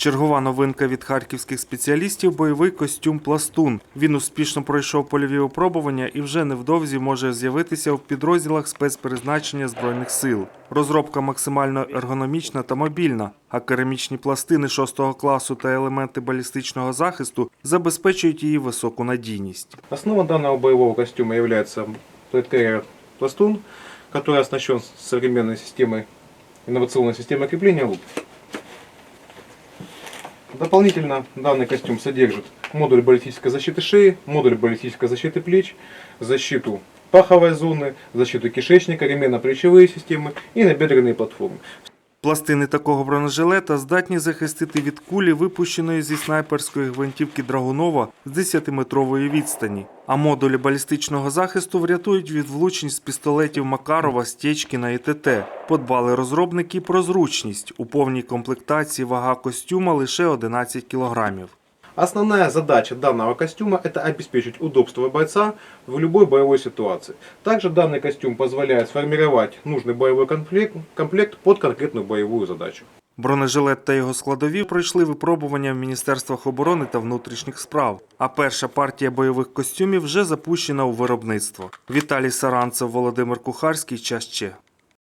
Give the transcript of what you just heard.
Чергова новинка від харківських спеціалістів бойовий костюм Пластун. Він успішно пройшов польові опробування і вже невдовзі може з'явитися в підрозділах спецпризначення збройних сил. Розробка максимально ергономічна та мобільна, а керамічні пластини 6 класу та елементи балістичного захисту забезпечують її високу надійність. Основа боевого костюма является Thread Пластун, который оснащен современной системой, инновационной системой крепления луп. Дополнительно данный костюм содержит модуль баллистической защиты шеи, модуль баллистической защиты плеч, защиту паховой зоны, защиту кишечника, ременно-плечевые системы и набедренные платформы. Пластини такого бронежилета здатні захистити від кулі, випущеної зі снайперської гвинтівки Драгунова з 10-метрової відстані. А модулі балістичного захисту врятують від влучень з пістолетів Макарова, Стєчкіна і ТТ. Подбали розробники про зручність. У повній комплектації вага костюма лише 11 кілограмів. Основная задача данного костюма – это обеспечить удобство бойца в любой боевой ситуации. Также данный костюм позволяет сформировать нужный боевой комплект, комплект под конкретную боевую задачу. Бронежилет та його складові пройшли випробування в міністерствах оборони та внутрішніх справ. А перша партія бойових костюмів вже запущена у виробництво. Віталій Саранцев, Володимир Кухарський. Час ще.